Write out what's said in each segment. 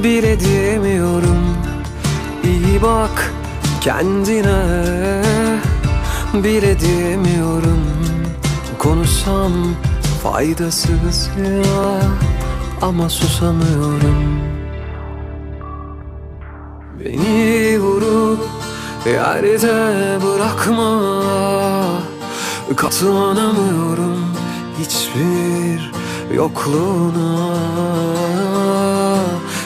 bile diyemiyorum. İyi bak kendine bile diyemiyorum. Konuşsam faydasız ya ama susamıyorum. Beni vurup yerde bırakma Katlanamıyorum hiçbir yokluğuna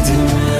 İçim bağırdı